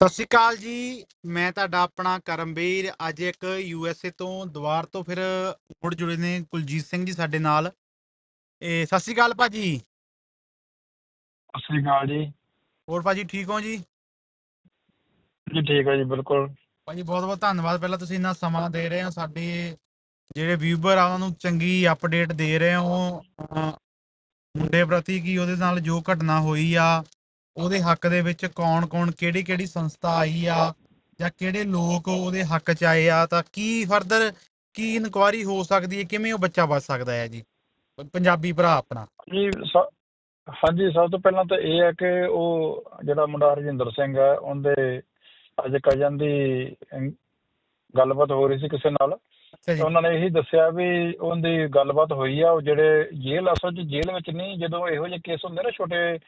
ਸਤਿ ਸ਼੍ਰੀ ਅਕਾਲ ਜੀ। ਮੈਂ ਤੁਹਾਡਾ ਆਪਣਾ ਕਰਮਵੀਰ ਅੱਜ ਇੱਕ ਯੂਐਸਏ ਤੋਂ ਦੁਬਾਰ ਤੋਂ ਫਿਰ ਮੁੜ ਜੁੜੇ ਨੇ ਕੁਲਜੀਤ ਸਿੰਘ ਜੀ ਸਾਡੇ ਨਾਲ। ਇਹ ਸਤਿ ਸ਼੍ਰੀ ਅਕਾਲ ਭਾਜੀ। ਸਤਿ ਸ੍ਰੀ ਅਕਾਲ ਜੀ। ਹੋਰ ਭਾਜੀ ਠੀਕ ਹੋ ਜੀ? ਜੀ ਠੀਕ ਹੈ ਜੀ ਬਿਲਕੁਲ। ਭਾਜੀ ਬਹੁਤ ਬਹੁਤ ਧੰਨਵਾਦ। ਪਹਿਲਾਂ ਤੁਸੀਂ ਇੰਨਾ ਸਮਾਂ ਦੇ ਰਹੇ ਹੋ ਸਾਡੇ ਜਿਹੜੇ ਵਿਊਵਰ ਆ ਉਹਨਾਂ ਨੂੰ ਚੰਗੀ ਅਪਡੇਟ ਦੇ ਰਹੇ ਹੋ। ਮੁੰਡੇ ਪ੍ਰਤੀ ਕੀ ਉਹਦੇ ਨਾਲ ਜੋ ਘਟਨਾ ਹੋਈ ਆ ਉਹਦੇ ਹੱਕ ਦੇ ਵਿੱਚ ਕੌਣ ਕੌਣ ਕਿਹੜੀ ਕਿਹੜੀ ਸੰਸਥਾ ਆਈ ਆ ਜਾਂ ਕਿਹੜੇ ਲੋਕ ਉਹਦੇ ਹੱਕ 'ਚ ਆਏ ਆ ਤਾਂ ਕੀ ਫਰਦਰ ਕੀ ਇਨਕੁਆਰੀ ਹੋ ਸਕਦੀ ਹੈ ਕਿਵੇਂ ਉਹ ਬੱਚਾ ਬਚ ਸਕਦਾ ਹੈ ਜੀ? ਪੰਜਾਬੀ ਭਰਾ ਆਪਣਾ। ਜੀ ਹਾਂਜੀ ਸਭ ਤੋਂ ਪਹਿਲਾਂ ਤਾਂ ਇਹ ਹੈ ਕਿ ਉਹ ਜਿਹੜਾ ਮੁੰਡਾ ਹਰਜਿੰਦਰ ਸਿੰਘ ਹੈ ਉਹਦੇ ਅੱਜ ਕਜਨ ਦੀ ਗੱਲਬਾਤ ਹੋ ਰਹੀ ਸੀ ਕਿਸੇ ਨਾਲ। ਉਹਨਾਂ ਨੇ ਇਹੀ ਦੱਸਿਆ ਵੀ ਉਹਦੀ ਗੱਲਬਾਤ ਹੋਈ ਆ ਉਹ ਜਿਹੜੇ ਜੇਲ੍ਹ ਅਸਲ 'ਚ ਜੇਲ੍ਹ ਵਿੱਚ ਨਹੀਂ ਜਦੋਂ ਇਹੋ ਜਿਹੇ ਕੇਸ ਹੁੰਦੇ ਨਾ ਛੋਟੇ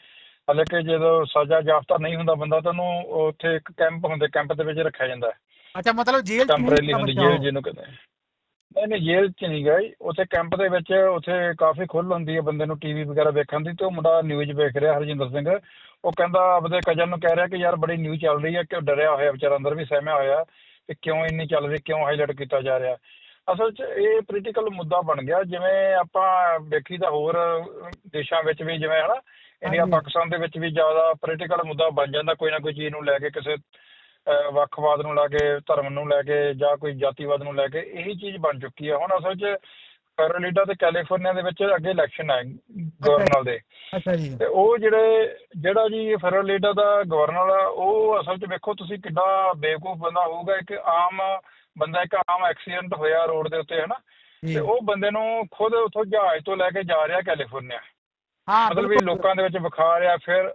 ਹਾਲੇ ਕਿ ਜਦੋਂ ਸਜ਼ਾ ਯਾਫਤਾ ਨਹੀਂ ਹੁੰਦਾ ਬੰਦਾ ਤਾਂ ਉਹਨੂੰ ਉੱਥੇ ਇੱਕ ਕੈਂਪ ਹੁੰਦੇ ਕੈਂਪ ਦੇ ਵਿੱਚ ਰੱਖਿਆ ਜਾਂਦਾ ਅੱਛਾ ਮਤਲਬ ਜੇਲ੍ਹ ਟੈਂਪਰੇਰੀ ਹੁੰਦਾ ਜੇਲ੍ਹ। ਜਿਹਨੂੰ ਕਹਿੰਦੇ ਨਹੀਂ ਨਹੀਂ ਜੇਲ੍ਹ ਚ ਨਹੀਂ ਗਏ ਉੱਥੇ ਕੈਂਪ ਦੇ ਵਿੱਚ ਉੱਥੇ ਕਾਫੀ ਖੁੱਲ੍ਹ ਹੁੰਦੀ ਹੈ ਬੰਦੇ ਨੂੰ ਟੀਵੀ ਵਗੈਰਾ ਵੇਖਣ ਦੀ ਤੇ ਉਹ ਮੁੰਡਾ ਨਿਊਜ਼ ਵੇਖ ਰਿਹਾ ਹਰਜਿੰਦਰ ਸਿੰਘ। ਉਹ ਕਹਿੰਦਾ ਆਪਦੇ ਕਜਨ ਨੂੰ ਕਹਿ ਰਿਹਾ ਕਿ ਯਾਰ ਬੜੀ ਨਿਊਜ਼ ਚੱਲ ਰਹੀ ਹੈ ਕਿ ਉਹ ਡਰਿਆ ਹੋਇਆ ਵਿਚਾਰਾ ਅੰਦਰ ਵੀ ਸਹਿਮਿਆ ਹੋਇਆ ਕਿ ਕਿਉਂ ਇੰਨੀ ਚੱਲ ਰਹੀ ਕਿਉਂ ਹਾਈਲਾਈਟ ਕੀਤਾ ਜਾ ਰਿਹਾ। ਅਸਲ 'ਚ ਇਹ ਪੋਲੀਟੀਕਲ ਮੁੱਦਾ ਬਣ ਗਿਆ ਜਿਵੇਂ ਆਪਾਂ ਵੇਖੀ ਤਾਂ ਹੋਰ ਦੇਸ਼ਾਂ ਵਿੱਚ ਵੀ ਜਿਵੇਂ ਹਨਾ ਇੰਡੀਆ। ਪਾਕਿਸਤਾਨ ਦੇ ਵਿੱਚ ਵੀ ਜ਼ਿਆਦਾ ਪੋਲੀਟੀਕਲ ਮੁੱਦਾ ਬਣ ਜਾਂਦਾ ਕੋਈ ਨਾ ਕੋਈ ਚੀਜ਼ ਨੂੰ ਲੈ ਕੇ ਕਿਸੇ ਵੱਖਵਾਦ ਨੂੰ ਲੈ ਕੇ ਧਰਮ ਨੂੰ ਲੈ ਕੇ ਜਾਂ ਕੋਈ ਜਾਤੀਵਾਦ ਨੂੰ ਲੈ ਕੇ ਇਹੀ ਚੀਜ਼ ਬਣ ਚੁੱਕੀ ਹੈ ਹੁਣ ਅਸਲ 'ਚ ਕੈਰੋਲੀਨਾ ਤੇ ਕੈਲੀਫੋਰਨੀਆ ਦੇ ਵਿੱਚ ਅੱਗੇ ਇਲੈਕਸ਼ਨ ਹੈ ਗਵਰਨਰ ਦੇ। ਅੱਛਾ ਜੀ। ਤੇ ਉਹ ਜਿਹੜੇ ਜਿਹੜਾ ਜੀ ਫੈਰੋਲੀਡਾ ਦਾ ਗਵਰਨਰ ਆ ਉਹ ਅਸਲ 'ਚ ਵੇਖੋ ਤੁਸੀਂ ਕਿੱਡਾ ਬੇਵਕੂਫ ਬੰਦਾ ਹੋਊਗਾ ਇੱਕ ਆਮ ਬੰਦਾ ਇੱਕ ਆਮ ਐਕਸੀਡੈਂਟ ਹੋਇਆ ਰੋਡ ਦੇ ਉੱਤੇ ਹਨਾ? ਜੀ। ਤੇ ਉਹ ਬੰਦੇ ਨੂੰ ਖੁਦ ਉੱਥੋਂ ਜਹਾਜ਼ ਤੋਂ ਲੈ ਕੇ ਜਾ ਰਿਹਾ ਕੈਲੀਫੋਰਨੀਆ। ਹਾਂ ਮਤਲਬ ਬਿਲਕੁਲ। ਲੋਕਾਂ ਦੇ ਵਿੱਚ ਵਿਖਾ ਰਿਹਾ ਫਿਰ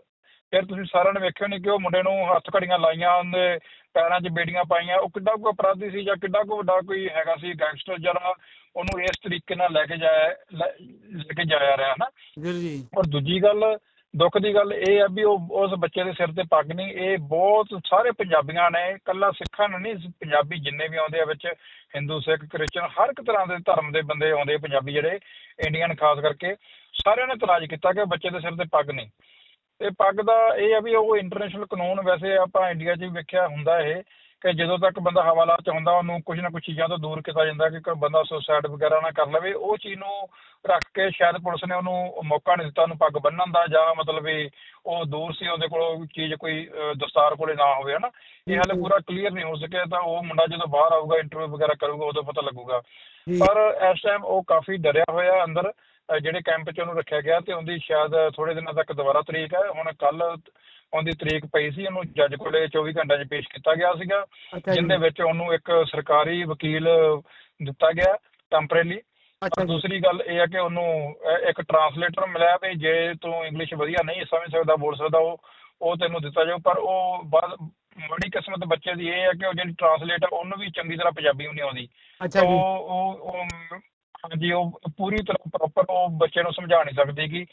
ਫਿਰ ਤੁਸੀਂ ਸਾਰਿਆਂ ਨੇ ਵੇਖਿਆ ਨਹੀਂ ਕਿ ਉਹ ਮੁੰਡੇ ਨੂੰ ਹੱਥ ਘੜੀਆਂ ਲਾਈਆਂ ਉਹਦੇ ਪੈਰਾਂ 'ਚ ਬੇੜੀਆਂ ਪਾਈਆਂ। ਉਹ ਕਿੱਡਾ ਕੋ ਅਪਰਾਧੀ ਸੀ ਜਾਂ ਕਿੱਡਾ ਕੋ ਵੱਡਾ ਕੋਈ ਹੈਗਾ ਸੀ ਗੈਂਗਸਟਰ ਜਿਹੜਾ ਉਹਨੂੰ ਇਸ ਤਰੀਕੇ ਨਾਲ ਲੈ ਕੇ ਜਾਇਆ ਲੈ ਲੈ ਕੇ ਜਾਇਆ ਰਿਹਾ ਨਾ ਜੀ ਜੀ। ਔਰ ਦੂਜੀ ਗੱਲ ਦੁੱਖ ਦੀ ਗੱਲ ਇਹ ਆ ਵੀ ਉਹ ਉਸ ਬੱਚੇ ਦੇ ਸਿਰ ਤੇ ਪੱਗ ਨਹੀਂ, ਇਹ ਬਹੁਤ ਸਾਰੇ ਪੰਜਾਬੀਆਂ ਨੇ ਕੱਲਾ ਸਿੱਖਾਂ ਨੂੰ ਨਹੀਂ, ਪੰਜਾਬੀ ਜਿੰਨੇ ਵੀ ਆਉਂਦੇ ਆ ਵਿੱਚ, ਹਿੰਦੂ, ਸਿੱਖ, ਕ੍ਰਿਸਚਨ, ਹਰ ਇੱਕ ਤਰ੍ਹਾਂ ਦੇ ਧਰਮ ਦੇ ਬੰਦੇ ਆਉਂਦੇ ਪੰਜਾਬੀ ਜਿਹੜੇ, ਇੰਡੀਅਨ ਖਾਸ ਕਰਕੇ, ਸਾਰਿਆਂ ਨੇ ਇਤਰਾਜ਼ ਕੀਤਾ ਕਿ ਬੱਚੇ ਦੇ ਸਿਰ ਤੇ ਪੱਗ ਨਹੀਂ। ਤੇ ਪੱਗ ਦਾ ਇਹ ਆ ਵੀ ਉਹ ਇੰਟਰਨੈਸ਼ਨਲ ਕਾਨੂੰਨ ਵੈਸੇ ਆਪਾਂ ਇੰਡੀਆ 'ਚ ਵੀ ਵੇਖਿਆ ਹੁੰਦਾ ਇਹ ਕਿ ਜਦੋਂ ਤੱਕ ਬੰਦਾ ਹਵਾਲਾਤ 'ਚ ਹੁੰਦਾ ਉਹਨੂੰ ਕੁਝ ਨਾ ਕੁਝ ਚੀਜ਼ਾਂ ਤੋਂ ਦੂਰ ਕੀਤਾ ਜਾਂਦਾ ਕਿ ਕੋਈ ਬੰਦਾ ਸੁਸਾਈਡ ਵਗੈਰਾ ਨਾ ਕਰ ਲਵੇ। ਉਹ ਚੀਜ਼ ਨੂੰ ਰੱਖ ਕੇ ਸ਼ਾਇਦ ਪੁਲਿਸ ਨੇ ਉਹਨੂੰ ਮੌਕਾ ਨਹੀਂ ਦਿੱਤਾ ਉਹਨੂੰ ਪੱਗ ਬੰਨਣ ਦਾ ਜਾਂ ਮਤਲਬ ਵੀ ਉਹ ਦੂਰ ਸੀ ਉਹਦੇ ਕੋਲ ਚੀਜ਼ ਕੋਈ ਅਹ, ਦਸਤਾਰ ਕੋਲੇ ਨਾ ਹੋਵੇ ਹਨਾ। ਇਹ ਹਾਲੇ ਪੂਰਾ ਕਲੀਅਰ ਨਹੀਂ ਹੋ ਸਕਿਆ ਤਾਂ ਉਹ ਮੁੰਡਾ ਜਦੋਂ ਬਾਹਰ ਆਊਗਾ ਇੰਟਰਵਿਊ ਵਗੈਰਾ ਕਰੂਗਾ ਉਦੋਂ ਪਤਾ ਲੱਗੂਗਾ। ਜੀ। ਪਰ ਇਸ ਟਾਈਮ ਉਹ ਕਾਫੀ ਡਰਿਆ ਹੋਇਆ ਅੰਦਰ ਅਹ ਜਿਹੜੇ ਕੈਂਪ 'ਚ ਉਹਨੂੰ ਰੱਖਿਆ ਗਿਆ ਤੇ ਉਹਦੀ ਸ਼ਾਇਦ ਥੋੜੇ ਦਿਨਾਂ ਤੱਕ ਦੁਬਾਰਾ ਤਰੀਕ ਹੈ। ਹੁਣ ਕੱਲ ਉਹਦੀ ਤਰੀਕ ਪਈ ਸੀ ਉਹਨੂੰ ਜੱਜ ਕੋਲੇ 24 ਘੰਟਿਆਂ 'ਚ ਪੇਸ਼ ਕੀਤਾ ਗਿਆ ਸੀਗਾ ਅੱਛਾ ਜੀ। ਜਿੰਦੇ ਵਿੱਚ ਉਹਨੂੰ ਇੱਕ ਸਰਕਾਰੀ ਵਕੀਲ ਦਿੱਤਾ ਗਿਆ ਟੈਂਪਰੇਰੀ ਅੱਛਾ ਔਰ ਜੀ। ਦੂਸਰੀ ਗੱਲ ਇਹ ਹੈ ਕਿ ਉਹਨੂੰ ਇੱਕ ਟਰਾਂਸਲੇਟਰ ਮਿਲਿਆ ਵੀ ਜੇ ਤੂੰ ਇੰਗਲਿਸ਼ ਵਧੀਆ ਨਹੀਂ ਸਮਝ ਸਕਦਾ ਬੋਲ ਸਕਦਾ ਉਹ ਉਹ ਤੈਨੂੰ ਦਿੱਤਾ ਜਾਊ। ਪਰ ਉਹ ਬਾਅਦ ਬੜੀ ਕਿਸਮਤ ਬੱਚੇ ਦੀ ਇਹ ਹੈ ਕਿ ਉਹ ਜਿਹੜੀ ਟਰਾਂਸਲੇਟਰ ਉਹਨੂੰ ਵੀ ਚੰਗੀ ਤਰ੍ਹਾਂ ਪੰਜਾਬੀ ਵੀ ਨਹੀਂ ਆਉਂਦੀ। ਅੱਛਾ ਜੀ। ਉਹ ਉਹ ਉਹ ਹਾਂਜੀ ਉਹ ਪੂਰੀ ਤਰ੍ਹਾਂ ਪ੍ਰੋਪਰ ਉਹ ਬੱਚੇ ਨੂੰ ਸਮਝਾ ਨਹੀਂ ਸਕਦੀ ਗੀ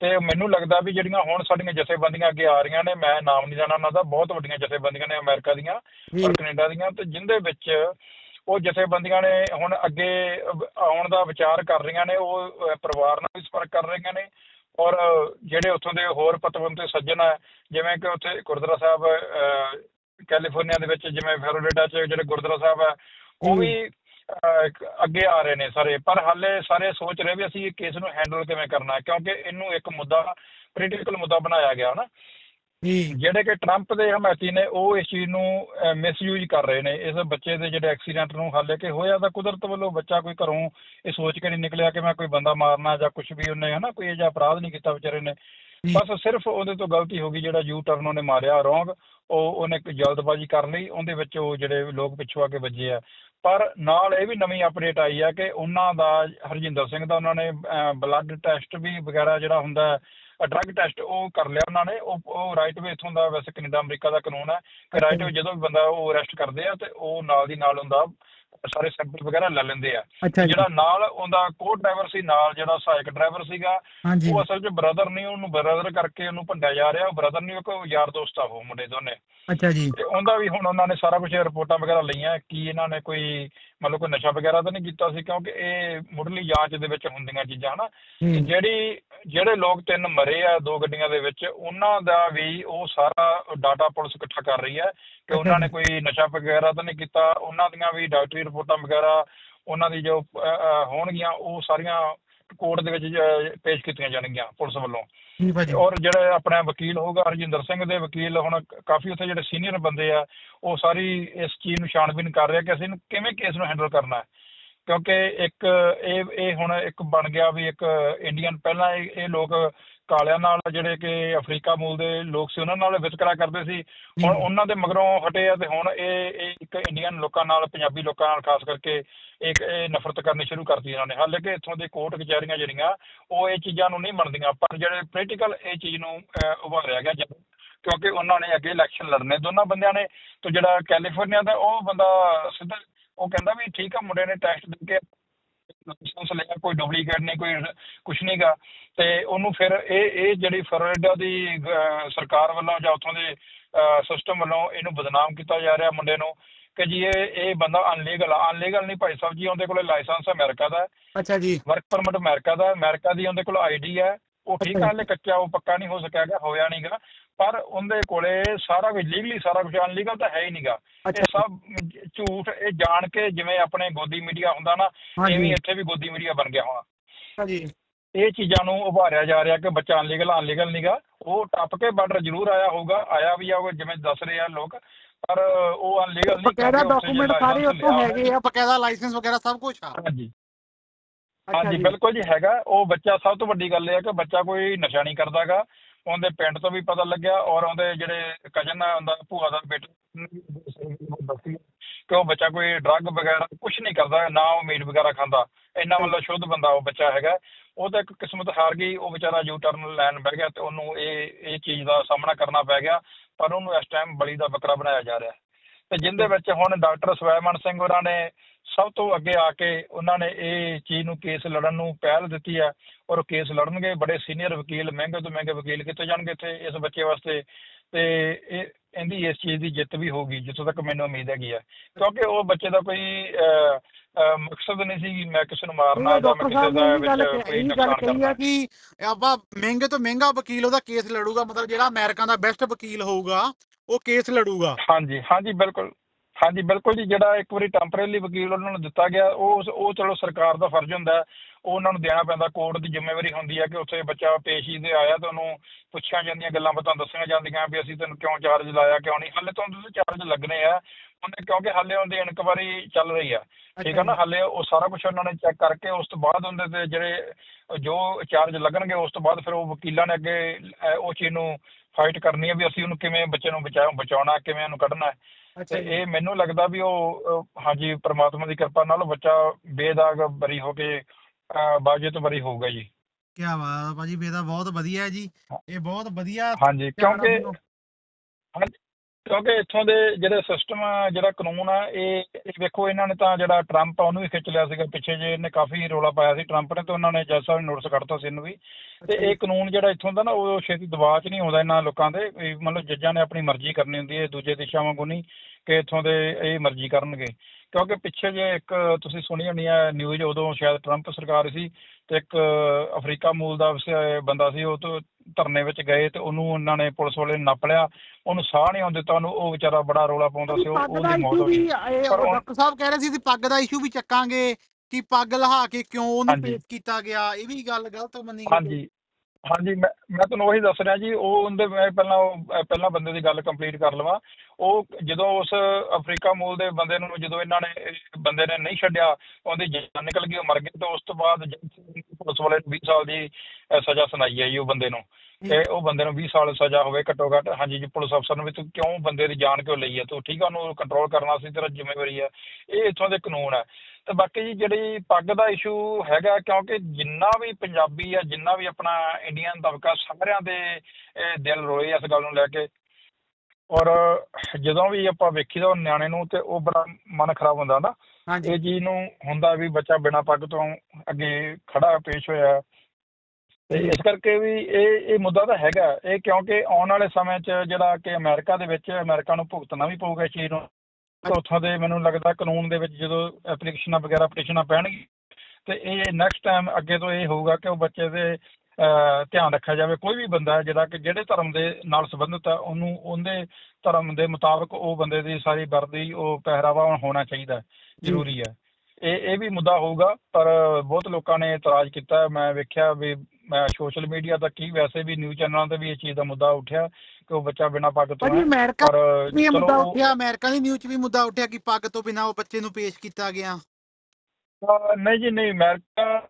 ਤੇ ਮੈਨੂੰ ਲੱਗਦਾ ਵੀ ਜਿਹੜੀਆਂ ਹੁਣ ਸਾਡੀਆਂ ਜਥੇਬੰਦੀਆਂ ਅੱਗੇ ਆ ਰਹੀਆਂ ਨੇ ਮੈਂ ਨਾਮ ਨਹੀਂ ਜਾਣਾ ਉਹਨਾਂ ਦਾ ਬਹੁਤ ਵੱਡੀਆਂ ਜਥੇਬੰਦੀਆਂ ਨੇ ਅਮਰੀਕਾ ਦੀਆਂ ਔਰ ਕੈਨੇਡਾ ਦੀਆਂ ਤੇ ਜਿੰਦੇ ਵਿੱਚ ਉਹ ਜਥੇਬੰਦੀਆਂ ਨੇ ਹੁਣ ਅੱਗੇ ਆਉਣ ਦਾ ਵਿਚਾਰ ਕਰ ਰਹੀਆਂ ਨੇ ਉਹ ਪਰਿਵਾਰ ਨਾਲ ਵੀ ਸੰਪਰਕ ਕਰ ਰਹੀਆਂ ਨੇ ਔਰ ਜਿਹੜੇ ਉੱਥੋਂ ਦੇ ਹੋਰ ਪਤਵੰਤੇ ਸੱਜਣ ਆ ਜਿਵੇਂ ਕਿ ਉੱਥੇ ਗੁਰਦੁਆਰਾ ਸਾਹਿਬ ਕੈਲੀਫੋਰਨੀਆ ਦੇ ਵਿੱਚ ਜਿਵੇਂ ਫੈਰੋਲੀਡਾ 'ਚ ਜਿਹੜੇ ਗੁਰਦੁਆਰਾ ਸਾਹਿਬ ਆ ਉਹ। ਵੀ ਅੱਗੇ ਆ ਰਹੇ ਨੇ ਸਾਰੇ। ਪਰ ਹਾਲੇ ਸਾਰੇ ਸੋਚ ਰਹੇ ਵੀ ਅਸੀਂ ਇਹ ਕੇਸ ਨੂੰ ਹੈਂਡਲ ਕਿਵੇਂ ਕਰਨਾ ਕਿਉਂਕਿ ਇਹਨੂੰ ਇੱਕ ਮੁੱਦਾ ਪੋਲੀਟੀਕਲ ਮੁੱਦਾ ਬਣਾਇਆ ਗਿਆ ਨਾ ਜੀ। ਜਿਹੜੇ ਕਿ ਟਰੰਪ ਦੇ ਹਮਾਇਤੀ ਨੇ ਉਹ ਇਸ ਚੀਜ਼ ਨੂੰ ਮਿਸਯੂਜ਼ ਕਰ ਰਹੇ ਨੇ। ਇਸ ਬੱਚੇ ਦੇ ਜਿਹੜੇ ਐਕਸੀਡੈਂਟ ਨੂੰ ਹਾਲੇ ਕਿ ਹੋਇਆ ਤਾਂ ਕੁਦਰਤ ਵੱਲੋਂ ਬੱਚਾ ਕੋਈ ਘਰੋਂ ਇਹ ਸੋਚ ਕੇ ਨਹੀਂ ਨਿਕਲਿਆ ਕਿ ਮੈਂ ਕੋਈ ਬੰਦਾ ਮਾਰਨਾ ਜਾਂ ਕੁਝ ਵੀ ਉਹਨੇ ਹਨਾ ਕੋਈ ਅਜਿਹਾ ਅਪਰਾਧ ਨਹੀਂ ਕੀਤਾ ਵਿਚਾਰੇ ਨੇ। ਬਸ ਸਿਰਫ ਉਹਦੇ ਤੋਂ ਗਲਤੀ ਹੋ ਗਈ ਜਿਹੜਾ ਯੂ ਟਰਨ ਉਹਨੇ ਮਾਰਿਆ ਰੋਂਗ ਉਹ ਉਹਨੇ ਇੱਕ ਜਲਦਬਾਜ਼ੀ ਕਰ ਲਈ ਉਹਦੇ ਵਿੱਚ ਉਹ ਜਿਹੜੇ ਲੋਕ ਪਿੱਛੋਂ ਆ ਕੇ ਵੱਜੇ ਆ। ਪਰ ਨਾਲ ਇਹ ਵੀ ਨਵੀਂ ਅਪਡੇਟ ਆਈ ਆ ਕਿ ਉਹਨਾਂ ਦਾ ਹਰਜਿੰਦਰ ਸਿੰਘ ਦਾ ਉਹਨਾਂ ਨੇ ਬਲੱਡ ਟੈਸਟ ਵੀ ਵਗੈਰਾ ਜਿਹੜਾ ਹੁੰਦਾ ਡਰੱਗ ਟੈਸਟ ਉਹ ਕਰ ਲਿਆ ਉਹਨਾਂ ਨੇ। ਉਹ ਉਹ ਰਾਈਟ ਵੇ ਇਥੋਂ ਦਾ ਵੈਸੇ ਕੈਨੇਡਾ ਅਮਰੀਕਾ ਦਾ ਕਾਨੂੰਨ ਹੈ ਕਿ ਰਾਈਟ ਵੇ ਜਦੋਂ ਵੀ ਬੰਦਾ ਉਹ ਅਰੈਸਟ ਕਰਦੇ ਆ ਤੇ ਉਹ ਨਾਲ ਦੀ ਨਾਲ ਹੁੰਦਾ ਸਾਰੇ ਸੈਂਪਲ ਵਗੈਰਾ ਲੈ ਲੈਂਦੇ ਆ। ਜਿਹੜਾ ਨਾਲ ਉਹਦਾ ਕੋ ਡਰਾਈਵਰ ਸੀ ਨਾਲ ਜਿਹੜਾ ਸਹਾਇਕ ਡਰਾਈਵਰ ਸੀਗਾ ਉਹ ਅਸਲ 'ਚ ਬ੍ਰਦਰ ਨਹੀਂ ਉਹਨੂੰ ਬ੍ਰਦਰ ਕਰਕੇ ਉਹਨੂੰ ਭੰਡਿਆ ਜਾ ਰਿਹਾ। ਉਹ ਬ੍ਰਦਰ ਨਹੀਂ ਉਹ ਯਾਰ ਦੋਸਤ ਆ ਉਹ ਮੁੰਡੇ ਦੋਨੇ। ਅੱਛਾ ਜੀ। ਤੇ ਉਹਦਾ ਵੀ ਹੁਣ ਉਹਨਾਂ ਨੇ ਸਾਰਾ ਕੁਝ ਰਿਪੋਰਟਾਂ ਵਗੈਰਾ ਲਈਆਂ ਕੀ ਇਹਨਾਂ ਨੇ ਕੋਈ ਮਤਲਬ ਕੋਈ ਨਸ਼ਾ ਵਗੈਰਾ ਤਾਂ ਨਹੀਂ ਕੀਤਾ ਸੀ ਕਿਉਂਕਿ ਇਹ ਮੁੱਢਲੀ ਜਾਂਚ ਦੇ ਵਿੱਚ ਹੁੰਦੀਆਂ ਚੀਜ਼ਾਂ ਹਨਾ। ਜਿਹੜੀ ਜਿਹੜੇ ਲੋਕ ਤਿੰਨ ਮਰੇ ਆ ਦੋ ਗੱਡੀਆਂ ਦੇ ਵਿੱਚ ਉਹਨਾਂ ਦਾ ਵੀ ਉਹ ਸਾਰਾ ਡਾਟਾ ਪੁਲਿਸ ਇਕੱਠਾ ਕਰ ਰਹੀ ਹੈ। ਕਿ ਉਹਨਾਂ ਨੇ। ਕੋਈ ਨਸ਼ਾ ਵਗੈਰਾ ਤਾਂ ਨਹੀਂ ਕੀਤਾ ਉਹਨਾਂ ਦੀਆਂ ਵੀ ਡਾਕਟਰੀ ਰਿਪੋਰਟਾਂ ਵਗੈਰਾ ਉਹਨਾਂ ਦੀ ਜੋ ਹੋਣਗੀਆਂ ਉਹ ਸਾਰੀਆਂ ਕੋਰਟ ਦੇ ਵਿੱਚ ਪੇਸ਼ ਕੀਤੀਆਂ ਜਾਣਗੀਆਂ ਪੁਲਿਸ ਵੱਲੋਂ ਜੀ ਭਾਜੀ ਔਰ ਜਿਹੜਾ ਆਪਣਾ ਵਕੀਲ ਹੋਊਗਾ ਹਰਜਿੰਦਰ ਸਿੰਘ ਦੇ ਵਕੀਲ ਹੁਣ ਕਾਫੀ ਉੱਥੇ ਜਿਹੜੇ ਸੀਨੀਅਰ ਬੰਦੇ ਆ ਉਹ ਸਾਰੀ ਇਸ ਚੀਜ਼ ਨੂੰ ਛਾਣਬੀਨ ਕਰ ਰਹੇ ਆ ਕਿ ਅਸੀਂ ਇਹਨੂੰ ਕਿਵੇਂ ਕੇਸ ਨੂੰ ਹੈਂਡਲ ਕਰਨਾ ਹੈ ਕਿਉਂਕਿ ਇੱਕ ਇਹ ਇਹ ਹੁਣ ਇੱਕ ਬਣ ਗਿਆ ਵੀ ਇੱਕ ਇੰਡੀਅਨ ਪਹਿਲਾਂ ਇਹ ਇਹ ਲੋਕ ਕਾਲਿਆਂ ਨਾਲ ਜਿਹੜੇ ਕਿ ਅਫਰੀਕਾ ਮੂਲ ਦੇ ਲੋਕ ਸੀ ਉਹਨਾਂ ਨਾਲ ਵਿਤਕਰਾ ਕਰਦੇ ਸੀ। ਹੁਣ। ਉਹਨਾਂ ਦੇ ਮਗਰੋਂ ਹਟੇ ਆ ਤੇ ਹੁਣ ਇਹ ਇਹ ਇੱਕ ਇੰਡੀਅਨ ਲੋਕਾਂ ਨਾਲ ਪੰਜਾਬੀ ਲੋਕਾਂ ਨਾਲ ਖਾਸ ਕਰਕੇ ਇੱਕ ਇਹ ਨਫ਼ਰਤ ਕਰਨੀ ਸ਼ੁਰੂ ਕਰਤੀ ਇਹਨਾਂ ਨੇ। ਹਾਲਾਂਕਿ ਇੱਥੋਂ ਦੇ ਕੋਰਟ ਕਚਹਿਰੀਆਂ ਜਿਹੜੀਆਂ ਉਹ ਇਹ ਚੀਜ਼ਾਂ ਨੂੰ ਨਹੀਂ ਮੰਨਦੀਆਂ ਪਰ ਜਿਹੜੇ ਪੋਲੀਟੀਕਲ ਇਹ ਚੀਜ਼ ਨੂੰ ਉਭਾਰਿਆ ਗਿਆ ਜਦੋਂ ਕਿਉਂਕਿ ਉਹਨਾਂ ਨੇ ਅੱਗੇ ਇਲੈਕਸ਼ਨ ਲੜਨੇ। ਦੋਨਾਂ ਬੰਦਿਆਂ ਨੇ ਤੇ ਜਿਹੜਾ ਕੈਲੀਫੋਰਨੀਆ ਦਾ ਉਹ ਬੰਦਾ ਸਿੱਧਾ ਉਹ ਕਹਿੰਦਾ ਵੀ ਠੀਕ ਆ ਮੁੰਡੇ ਨੇ ਟੈਸਟ ਦੇ ਕੇ ਲਾਇਸੈਂਸ ਲਿਆ ਕੋਈ ਡੁਪਲੀਕੇਟ ਨਹੀਂ ਕੋਈ ਕੁਛ ਨਹੀਂਗਾ ਤੇ ਉਹਨੂੰ ਫਿਰ ਇਹ ਇਹ ਜਿਹੜੀ ਫਲੋਰੀਡਾ ਦੀ ਅਹ, ਸਰਕਾਰ ਵੱਲੋਂ ਜਾਂ ਉੱਥੋਂ ਦੇ ਸਿਸਟਮ ਵੱਲੋਂ ਇਹਨੂੰ ਬਦਨਾਮ ਕੀਤਾ ਜਾ ਰਿਹਾ ਮੁੰਡੇ ਨੂੰ ਕਿ ਜੀ ਇਹ ਇਹ ਬੰਦਾ ਅਨਲੀਗਲ ਆ। ਅਨਲੀਗਲ ਨਹੀਂ ਭਾਈ ਸਾਹਿਬ ਜੀ ਉਹਦੇ ਕੋਲੇ ਲਾਇਸੈਂਸ ਅਮਰੀਕਾ ਦਾ ਅੱਛਾ ਜੀ। ਵਰਕ ਪਰਮਿਟ ਅਮਰੀਕਾ ਦਾ ਅਮਰੀਕਾ ਦੀ ਉਹਦੇ ਕੋਲ ਆਈਡੀ ਹੈ। ਉਹ ਠੀਕ। ਹਲੇ ਕੱਚਾ ਉਹ ਪੱਕਾ ਨਹੀਂ ਹੋ ਸਕਿਆਗਾ ਹੋਇਆ ਨਹੀਂਗਾ ਪਰ ਉਹਦੇ ਕੋਲੇ ਸਾਰਾ ਕੁਝ ਲੀਗਲੀ ਸਾਰਾ ਕੁਝ ਅਨਲੀਗਲ ਤਾਂ ਹੈ ਹੀ ਨਹੀਂਗਾ ਇਹ ਸਭ ਝੂਠ ਇਹ ਜਾਣ ਕੇ ਜਿਵੇਂ ਆਪਣੇ ਗੋਦੀ ਮੀਡੀਆ ਹੁੰਦਾ ਨਾ ਹਾਂਜੀ। ਐਵੇਂ ਇੱਥੇ ਵੀ ਗੋਦੀ ਮੀਡੀਆ ਬਣ ਗਿਆ ਹੁਣ। ਅੱਛਾ ਜੀ ਇਹ ਚੀਜ਼ਾਂ ਨੂੰ ਉਭਾਰਿਆ ਜਾ ਰਿਹਾ ਕਿ ਬੱਚਾ ਅਨਲੀਗਲ ਅਨਲੀਗਲ ਨਹੀਂਗਾ ਉਹ ਟੱਪ ਕੇ ਬਾਰਡਰ ਜ਼ਰੂਰ ਆਇਆ ਹੋਊਗਾ ਆਇਆ ਵੀ ਆ ਜਿਵੇਂ ਦੱਸ ਰਹੇ ਆ ਲੋਕ ਪਰ ਉਹ ਅਨਲੀਗਲ ਨਹੀਂ ਬਕਾਇਦਾ ਡਾਕੂਮੈਂਟ ਸਾਰੇ ਉੱਥੋਂ ਹੈਗੇ ਆ। ਬਕਾਇਦਾ ਲਾਇਸੈਂਸ ਵਗੈਰਾ ਸਭ ਕੁਝ ਆ। ਹਾਂਜੀ। ਹਾਂਜੀ ਬਿਲਕੁਲ ਜੀ ਹੈਗਾ। ਉਹ ਬੱਚਾ ਸਭ ਤੋਂ ਵੱਡੀ ਗੱਲ ਇਹ ਹੈ ਕਿ ਬੱਚਾ ਕੋਈ ਨਸ਼ਾ ਨਹੀਂ ਕਰਦਾਗਾ। ਉਹਦੇ ਪਿੰਡ ਤੋਂ ਵੀ ਪਤਾ ਲੱਗਿਆ ਔਰ ਉਹਦੇ ਜਿਹੜੇ ਕਜ਼ਨ ਆ, ਉਹਦਾ ਭੂਆ ਦਾ ਬੇਟਾ ਦੱਸੀ ਕਿ ਉਹ ਬੱਚਾ ਕੋਈ ਡਰੱਗ ਵਗੈਰਾ ਕੁਝ ਨਹੀਂ ਕਰਦਾ, ਨਾ ਉਹ ਮੀਟ ਵਗੈਰਾ ਖਾਂਦਾ। ਇੰਨਾ ਮਤਲਬ ਸ਼ੁੱਧ ਬੰਦਾ ਉਹ ਬੱਚਾ ਹੈਗਾ। ਉਹ ਤਾਂ ਇੱਕ ਕਿਸਮਤ ਹਾਰ ਗਈ, ਉਹ ਵਿਚਾਰਾ ਯੂ ਟਰਨ ਲੈਣ ਬਹਿ ਗਿਆ ਤੇ ਉਹਨੂੰ ਇਹ ਇਹ ਚੀਜ਼ ਦਾ ਸਾਹਮਣਾ ਕਰਨਾ ਪੈ ਗਿਆ, ਪਰ ਉਹਨੂੰ ਇਸ ਟਾਈਮ ਬਲੀ ਦਾ ਬੱਕਰਾ ਬਣਾਇਆ ਜਾ ਰਿਹਾ। ਤੇ ਜਿੰਦੇ ਵਿੱਚ ਹੁਣ ਡਾਕਟਰ ਸਵੈਮਨ ਸਿੰਘ ਹੋਰਾਂ ਨੇ ਸਭ ਤੋਂ ਅੱਗੇ ਆ ਕੇ ਉਹਨਾਂ ਨੇ ਇਹ ਚੀਜ਼ ਨੂੰ ਕੇਸ ਲੜਨ ਨੂੰ ਪਹਿਲ ਦਿੱਤੀ ਹੈ ਔਰ ਕੇਸ ਲੜਨਗੇ ਬੜੇ ਸੀਨੀਅਰ ਵਕੀਲ ਮਹਿੰਗੇ ਤੋਂ ਮਹਿੰਗੇ ਵਕੀਲ ਕਿਤੇ ਜਾਣਗੇ ਇੱਥੇ ਇਸ ਬੱਚੇ ਵਾਸਤੇ? ਤੇ ਇਹ ਇਹਦੀ ਇਸ ਚੀਜ਼ ਦੀ ਜਿੱਤ ਵੀ ਹੋਊਗੀ ਜਿੱਥੋਂ ਤੱਕ ਮੈਨੂੰ ਉਮੀਦ ਹੈਗੀ ਹੈ ਕਿਉਂਕਿ ਉਹ ਬੱਚੇ ਦਾ ਕੋਈ ਮਕਸਦ ਨਹੀਂ ਸੀ ਕਿ ਮੈਂ ਕਿਸੇ ਨੂੰ ਮਾਰਨਾ ਜਾਂ ਮੈਂ ਕਿਸੇ ਦਾ ਵਿੱਚ ਕੋਈ ਗੱਲ ਕਹੀ ਆ ਕਰਨਾ ਕਿ ਆਪਾਂ ਮਹਿੰਗੇ ਤੋਂ ਮਹਿੰਗਾ ਵਕੀਲ ਉਹਦਾ ਕੇਸ ਲੜੂਗਾ ਮਤਲਬ ਜਿਹੜਾ ਅਮਰੀਕਾ ਦਾ ਬੈਸਟ ਵਕੀਲ ਹੋਊਗਾ ਉਹ ਕੇਸ ਲੜੂਗਾ। ਹਾਂਜੀ ਹਾਂਜੀ ਬਿਲਕੁਲ। ਹਾਂਜੀ ਬਿਲਕੁਲ ਜੀ ਜਿਹੜਾ ਇੱਕ ਵਾਰੀ ਟੈਂਪਰੇਰੀ ਵਕੀਲ ਉਹਨਾਂ ਨੂੰ ਦਿੱਤਾ ਗਿਆ ਉਹ ਉਹ ਚਲੋ ਸਰਕਾਰ ਦਾ ਫਰਜ਼ ਹੁੰਦਾ ਉਹ ਉਹਨਾਂ ਨੂੰ ਦੇਣਾ ਪੈਂਦਾ ਕੋਰਟ ਦੀ ਜ਼ਿੰਮੇਵਾਰੀ ਹੁੰਦੀ ਹੈ ਕਿ ਉੱਥੇ ਬੱਚਾ ਪੇਸ਼ੀ ਤੇ ਆਇਆ ਤਾਂ ਉਹਨੂੰ ਪੁੱਛੀਆਂ ਜਾਂਦੀਆਂ ਗੱਲਾਂ ਬਾਤਾਂ ਦੱਸੀਆਂ ਜਾਂਦੀਆਂ ਵੀ ਅਸੀਂ ਤੈਨੂੰ ਕਿਉਂ ਚਾਰਜ ਲਾਇਆ ਕਿਉਂ ਨਹੀਂ ਹਾਲੇ ਤਾਂ ਉਹਦੇ ਚਾਰਜ ਲੱਗਣੇ ਆ ਉਹਨੇ ਕਿਉਂਕਿ ਹਾਲੇ ਉਹਦੀ ਇਨਕੁਆਰੀ ਚੱਲ ਰਹੀ ਆ ਠੀਕ ਹੈ ਨਾ ਹਾਲੇ ਉਹ ਸਾਰਾ ਕੁਝ ਉਹਨਾਂ ਨੇ ਚੈੱਕ ਕਰਕੇ ਉਸ ਤੋਂ ਬਾਅਦ ਉਹਦੇ ਤੇ ਜਿਹੜੇ ਜੋ ਚਾਰਜ ਲੱਗਣਗੇ ਉਸ ਤੋਂ ਬਾਅਦ ਫਿਰ ਉਹ ਵਕੀਲਾਂ ਨੇ ਅੱਗੇ ਉਹ ਚੀਜ਼ ਨੂੰ ਫਾਈਟ ਕਰਨੀ ਹੈ ਵੀ ਅਸੀਂ ਉਹਨੂੰ ਕਿਵੇਂ ਬੱਚੇ ਨੂੰ ਬਚਾਉ ਬਚਾਉਣਾ ਕਿਵੇਂ ਉਹਨੂੰ ਕੱਢਣਾ ਹੈ। ਤੇ ਇਹ ਮੈਨੂੰ ਲੱਗਦਾ ਵੀ ਉਹ ਹਾਂਜੀ ਪ੍ਰਮਾਤਮਾ ਦੀ ਕਿਰਪਾ ਨਾਲ ਬੱਚਾ ਬੇਦਾਗ ਬਰੀ ਹੋ ਕੇ ਅਹ, ਬਾਜਤ ਬਰੀ ਹੋਊਗਾ ਜੀ। ਕੀ ਬਾਤ ਆ ਭਾਜੀ ਬੇਦਾ ਬਹੁਤ ਵਧੀਆ ਹੈ ਜੀ। ਇਹ ਬਹੁਤ ਵਧੀਆ ਹਾਂਜੀ ਕਿਉਂਕਿ ਹਾਂਜੀ ਕਿਉਂਕਿ ਇੱਥੋਂ ਦੇ ਜਿਹੜੇ ਸਿਸਟਮ ਜਿਹੜਾ ਕਾਨੂੰਨ ਆ ਇਹ ਇਹ ਵੇਖੋ ਇਹਨਾਂ ਨੇ ਤਾਂ ਜਿਹੜਾ ਟਰੰਪ ਆ ਉਹਨੂੰ ਵੀ ਖਿੱਚ ਲਿਆ ਸੀਗਾ। ਪਿੱਛੇ ਜੇ ਇਹਨੇ ਕਾਫੀ ਰੋਲਾ ਪਾਇਆ ਸੀ ਟਰੰਪ ਨੇ ਤੇ ਉਹਨਾਂ ਨੇ ਜੱਜ ਸਾਹਿਬ ਨੇ ਨੋਟਿਸ ਕੱਢਤਾ ਸੀ ਇਹਨੂੰ ਵੀ। ਤੇ ਇਹ ਕਾਨੂੰਨ ਜਿਹੜਾ ਇੱਥੋਂ ਦਾ ਨਾ ਉਹ ਛੇਤੀ ਦਬਾਅ 'ਚ ਨਹੀਂ ਆਉਂਦਾ ਇਹਨਾਂ ਲੋਕਾਂ ਦੇ। ਮਤਲਬ ਜੱਜਾਂ ਨੇ ਆਪਣੀ ਮਰਜ਼ੀ ਕਰਨੀ ਹੁੰਦੀ ਹੈ ਦੂਜੇ ਦੇਸ਼ਾਂ ਵਾਂਗੂ ਨਹੀਂ ਕਿ ਇੱਥੋਂ ਦੇ ਇਹ ਮਰਜ਼ੀ ਕਰਨਗੇ। ਕਿਉਂਕਿ ਪਿੱਛੇ ਜੇ ਇੱਕ ਤੁਸੀਂ ਸੁਣੀ ਹੋਣੀ ਹੈ ਨਿਊਜ਼ ਉਦੋਂ ਸ਼ਾਇਦ ਟਰੰਪ ਸਰਕਾਰ ਸੀ ਤੇ ਇੱਕ ਅਫਰੀਕਾ ਮੂਲ ਦਾ ਬੰਦਾ ਸੀ ਉਹ ਤੋਂ ਧਰਨੇ ਵਿੱਚ ਗਏ ਤੇ ਉਹਨੂੰ ਉਹਨਾਂ ਨੇ ਪੁਲਿਸ ਵਾਲੇ ਨੱਪ ਲਿਆ। ਉਹਨੂੰ ਸਾਹ ਨਹੀਂ ਆਉਣ ਦਿੱਤਾ ਉਹਨੂੰ ਉਹ ਵਿਚਾਰਾ ਬੜਾ ਰੋਲਾ ਪਾਉਂਦਾ ਸੀ ਉਹ ਪੱਗ ਦਾ ਉਹਦੀ ਮੌਤ ਹੋ ਗਈ। ਡਾਕਟਰ ਸਾਹਿਬ ਕਹਿ ਰਹੇ ਸੀ ਅਸੀਂ ਪੱਗ ਦਾ ਇਸ਼ੂ ਵੀ ਚੱਕਾਂਗੇ ਕਿ ਪੱਗ ਲਹਾ ਕੇ ਕਿਉਂ ਉਹਨੂੰ। ਪੇਸ਼ ਕੀਤਾ ਗਿਆ ਇਹ ਵੀ ਗੱਲ ਗਲਤ ਮੰਨੀ ਗਈ ਹਾਂਜੀ। ਹਾਂਜੀ, ਮੈਂ ਮੈਂ ਤੁਹਾਨੂੰ ਉਹੀ ਦੱਸ ਰਿਹਾ ਜੀ, ਉਹ ਉਹਦੇ ਮੈਂ ਪਹਿਲਾਂ ਉਹ ਪਹਿਲਾਂ ਬੰਦੇ ਦੀ ਗੱਲ ਕੰਪਲੀਟ ਕਰ ਲਵਾਂ। ਉਹ ਜਦੋਂ ਉਸ ਅਫਰੀਕਾ ਮੂਲ ਦੇ ਬੰਦੇ ਨੂੰ, ਜਦੋਂ ਇਹਨਾਂ ਨੇ ਬੰਦੇ ਨੇ ਨਹੀਂ ਛੱਡਿਆ, ਉਹਦੀ ਜਾਨ ਨਿਕਲ ਗਈ, ਉਹ ਮਰ ਗਿਆ ਤੇ ਉਸ ਤੋਂ ਬਾਅਦ ਪੁਲਿਸ ਵਾਲੇ ਨੂੰ 20 ਸਾਲ ਦੀ ਸਜ਼ਾ ਸੁਣਾਈ ਹੈ ਜੀ ਉਹ ਬੰਦੇ ਨੂੰ। ਤੇ ਉਹ ਬੰਦੇ ਨੂੰ 20 ਸਾਲ ਸਜ਼ਾ ਹੋਵੇ ਘੱਟੋ ਘੱਟ ਹਾਂਜੀ ਜੀ ਪੁਲਿਸ ਅਫਸਰ ਨੂੰ ਵੀ ਤੂੰ ਕਿਉਂ ਬੰਦੇ ਦੀ ਜਾਨ ਕਿਉਂ ਲਈ ਹੈ ਤੂੰ ਠੀਕ ਆ ਉਹਨੂੰ ਕੰਟਰੋਲ ਕਰਨਾ ਸੀ ਤੇਰਾ ਜ਼ਿੰਮੇਵਾਰੀ ਹੈ ਇਹ ਇੱਥੋਂ ਦੇ ਕਾਨੂੰਨ ਹੈ ਤੇ ਬਾਕੀ ਜੀ ਜਿਹੜੀ ਪੱਗ ਦਾ ਇਸ਼ੂ ਹੈਗਾ ਕਿਉਂਕਿ ਜਿੰਨਾ ਵੀ ਪੰਜਾਬੀ ਆ ਜਿੰਨਾ ਵੀ ਆਪਣਾ ਇੰਡੀਅਨ ਤਬਕਾ ਸਾਰਿਆਂ ਦੇ ਦਿਲ ਰੋਏ ਇਸ ਗੱਲ ਨੂੰ ਲੈ ਕੇ। ਔਰ ਜਦੋਂ ਵੀ ਆਪਾਂ ਵੇਖੀਦਾ ਉਹ ਨਿਆਣੇ ਨੂੰ ਤੇ ਉਹ ਬੜਾ ਮਨ ਖਰਾਬ ਹੁੰਦਾ ਨਾ ਇਹ ਚੀਜ਼ ਨੂੰ ਹੁੰਦਾ ਵੀ ਬੱਚਾ ਬਿਨਾਂ ਪੱਗ ਤੋਂ ਅੱਗੇ ਖੜਾ ਪੇਸ਼ ਹੋਇਆ। ਤੇ ਇਸ ਕਰਕੇ ਵੀ ਇਹ ਇਹ ਮੁੱਦਾ ਤਾਂ ਹੈਗਾ। ਇਹ ਕਿਉਂਕਿ ਆਉਣ ਵਾਲੇ ਸਮੇਂ 'ਚ ਜਿਹੜਾ ਕਿ ਅਮਰੀਕਾ ਦੇ ਵਿੱਚ ਅਮਰੀਕਾ ਨੂੰ ਭੁਗਤਣਾ ਵੀ ਪਊਗਾ ਚੀਜ਼ ਨੂੰ ਉੱਥੋਂ ਦੇ ਮੈਨੂੰ ਲੱਗਦਾ ਕਾਨੂੰਨ ਦੇ ਵਿੱਚ ਜਦੋਂ ਐਪਲੀਕੇਸ਼ਨਾਂ ਵਗੈਰਾ, ਪਟੀਸ਼ਨਾਂ ਪੈਣਗੀ ਤੇ ਇਹ ਨੈਕਸਟ ਟਾਈਮ ਅੱਗੇ ਤੋਂ ਇਹ ਹੋਊਗਾ ਕਿ ਉਹ ਬੱਚੇ ਦੇ ਧਿਆਨ ਰੱਖਿਆ ਜਾਵੇ। ਕੋਈ ਵੀ ਬੰਦਾ ਜਿਹੜਾ ਕਿ ਜਿਹੜੇ ਧਰਮ ਦੇ ਨਾਲ ਸੰਬੰਧਿਤ ਹੈ, ਉਹਨੂੰ, ਉਹਦੇ ਧਰਮ ਦੇ ਮੁਤਾਬਕ ਉਹ ਬੰਦੇ ਦੀ ਸਾਰੀ ਵਰਦੀ, ਉਹ ਪਹਿਰਾਵਾ ਹੋਣਾ ਚਾਹੀਦਾ, ਜ਼ਰੂਰੀ ਹੈ। ਇਹ ਇਹ ਵੀ ਮੁੱਦਾ ਹੋਊਗਾ, ਪਰ ਬਹੁਤ ਲੋਕਾਂ ਨੇ ਇਤਰਾਜ਼ ਕੀਤਾ। ਮੈਂ ਵੇਖਿਆ ਵੀ ਸੋਸ਼ਲ ਮੀਡੀਆ ਤੱਕ ਹੀ ਵੈਸੇ ਵੀ ਨਿਊਜ਼ ਚੈਨਲਾਂ ਤੇ ਵੀ ਇਹ ਚੀਜ਼ ਦਾ ਮੁੱਦਾ ਉੱਠਿਆ ਕਿ ਉਹ ਬੱਚਾ ਬਿਨਾਂ ਪੱਗ ਤੋਂ ਭਾਜੀ ਹੈ। ਅਮਰੀਕਾ ਪਰ ਵੀ ਇਹ ਮੁੱਦਾ ਉੱਠਿਆ ਅਮਰੀਕਾ ਦੀ ਨਿਊਜ਼ 'ਚ ਵੀ ਮੁੱਦਾ ਉੱਠਿਆ ਕਿ ਪੱਗ ਤੋਂ ਬਿਨਾਂ ਉਹ ਬੱਚੇ ਨੂੰ ਪੇਸ਼ ਕੀਤਾ ਗਿਆ। ਨਹੀਂ ਜੀ ਨਹੀਂ ਅਮਰੀਕਾ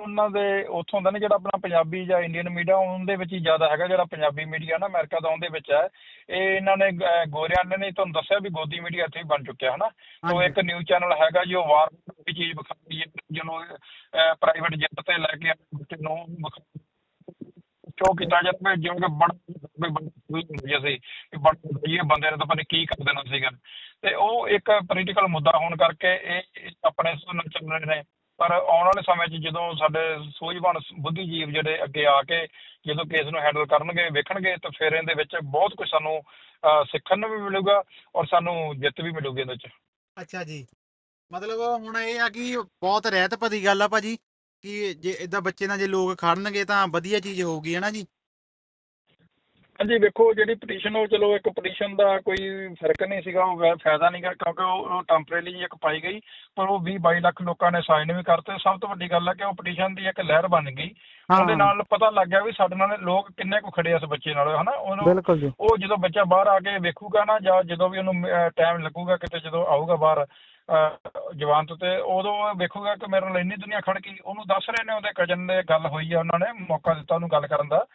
ਉਹਨਾਂ ਦੇ ਉੱਥੋਂ ਦਾ ਨਾ ਜਿਹੜਾ ਆਪਣਾ ਪੰਜਾਬੀ ਜਾਂ ਇੰਡੀਅਨ ਮੀਡੀਆ ਉਹਦੇ ਵਿੱਚ ਹੀ ਜ਼ਿਆਦਾ ਹੈਗਾ ਜਿਹੜਾ ਪੰਜਾਬੀ ਮੀਡੀਆ ਨਾ ਅਮਰੀਕਾ ਦਾ ਉਹਦੇ ਵਿੱਚ ਹੈ। ਇਹ ਇਹਨਾਂ ਨੇ ਅਹ, ਗੋਰਿਆਂ ਨੇ ਨਹੀਂ ਤੁਹਾਨੂੰ ਦੱਸਿਆ ਵੀ ਗੋਦੀ ਮੀਡੀਆ ਇੱਥੇ ਹੀ ਬਣ ਚੁੱਕਿਆ ਹਨਾ? ਤੋ ਹਾਂਜੀ। ਇੱਕ ਨਿਊਜ਼ ਚੈਨਲ ਹੈਗਾ ਜੋ ਵਾਰ ਦੀ ਚੀਜ਼ ਵਿਖਾਉਂਦੀ ਹੈ ਜਿਹਨੂੰ ਪ੍ਰਾਈਵੇਟ ਜੈਟ ਤੇ ਲੈ ਕੇ ਬੱਚੇ ਨੂੰ ਸ਼ੋਅ ਕੀਤਾ ਜਾਂਦਾ ਜਿਵੇਂ ਕਿ ਬੜਾ ਵੀ ਬੜਾ ਹੁੰਦੀ ਸੀ ਕਿ ਬੜਾ ਇਹ ਬੰਦੇ ਨੇ ਤਾਂ ਪਤਾ ਨਹੀਂ ਕੀ ਕਰ ਦੇਣਾ ਸੀਗਾ। ਤੇ ਉਹ ਇੱਕ ਪੋਲੀਟੀਕਲ ਮੁੱਦਾ ਹੋਣ ਕਰਕੇ ਇਹ ਇਹ ਆਪਣੇ ਸੁਣਨ ਚੱਲ ਰਹੇ ਨੇ ਪਰ ਆਉਣ ਵਾਲੇ ਸਮੇਂ 'ਚ ਜਦੋਂ ਸਾਡੇ ਸੂਝਵਾਨ ਬੁੱਧੀਜੀਵ ਜਿਹੜੇ ਅੱਗੇ ਆ ਕੇ ਜਦੋਂ ਕੇਸ ਨੂੰ ਹੈਂਡਲ ਕਰਨਗੇ ਵੇਖਣਗੇ ਤਾਂ ਫਿਰ ਇਹਦੇ ਵਿੱਚ ਬਹੁਤ ਕੁਝ ਸਾਨੂੰ ਅਹ, ਸਿੱਖਣ ਨੂੰ ਵੀ ਮਿਲੂਗਾ ਔਰ ਸਾਨੂੰ ਜਿੱਤ ਵੀ ਮਿਲੂਗੀ ਇਹਦੇ 'ਚ ਅੱਛਾ ਜੀ। ਮਤਲਬ ਹੁਣ ਇਹ ਆ ਕਿ ਬਹੁਤ ਰਹਿਤ ਭਰੀ ਗੱਲ ਆ ਭਾਜੀ ਕਿ ਜੇ ਇਦਾਂ ਬੱਚੇ ਨਾਲ ਜੇ ਲੋਕ ਖੜਨਗੇ ਤਾਂ ਵਧੀਆ ਚੀਜ਼ ਹੋਊਗੀ ਹੈ ਨਾ ਜੀ? ਹਾਂਜੀ ਵੇਖੋ ਜਿਹੜੀ ਪਟੀਸ਼ਨ ਉਹ ਚਲੋ ਇੱਕ ਪਟੀਸ਼ਨ ਦਾ ਕੋਈ ਫ਼ਰਕ ਨਹੀਂ ਸੀਗਾ ਉਹ ਵੈ- ਫਾਇਦਾ ਨਹੀਂ ਗਾ ਕਿਉਂਕਿ ਉਹ ਟੈਂਪਰੇਰੀ ਇੱਕ ਪਾਈ ਗਈ ਪਰ ਉਹ 20 22 ਲੱਖ ਲੋਕਾਂ ਨੇ ਸਾਈਨ ਵੀ ਕਰਤੇ। ਸਭ ਤੋਂ ਵੱਡੀ ਗੱਲ ਹੈ ਕਿ ਉਹ ਪਟੀਸ਼ਨ ਦੀ ਇੱਕ ਲਹਿਰ ਬਣ ਗਈ। ਉਹਦੇ ਨਾਲ ਪਤਾ ਲੱਗ ਗਿਆ ਵੀ ਸਾਡੇ ਨਾਲ ਲੋਕ ਕਿੰਨੇ ਕੁ ਖੜੇ ਆ ਇਸ ਬੱਚੇ ਨਾਲ ਹਨਾ? ਉਹਨੂੰ ਬਿਲਕੁਲ ਜੀ। ਉਹ ਜਦੋਂ ਬੱਚਾ ਬਾਹਰ ਆ ਕੇ ਵੇਖੂਗਾ ਨਾ ਜਾਂ ਜਦੋਂ ਵੀ ਉਹਨੂੰ ਟਾਈਮ ਲੱਗੂਗਾ ਕਿਤੇ ਜਦੋਂ ਆਊਗਾ ਬਾਹਰ ਅਹ, ਜਵਾਨਤ ਤੇ ਉਦੋਂ ਵੇਖੂਗਾ ਕਿ ਮੇਰੇ ਨਾਲ ਇੰਨੀ ਦੁਨੀਆ ਖੜ ਗਈ। ਉਹਨੂੰ ਦੱਸ ਰਹੇ ਨੇ ਉਹਦੇ ਕਜਨ ਨੇ ਗੱਲ ਹੋਈ ਆ ਉਹਨਾਂ ਨੇ ਮੌਕਾ ਦਿੱਤਾ ਉਹਨੂੰ ਗੱਲ ਕਰਨ ਦਾ।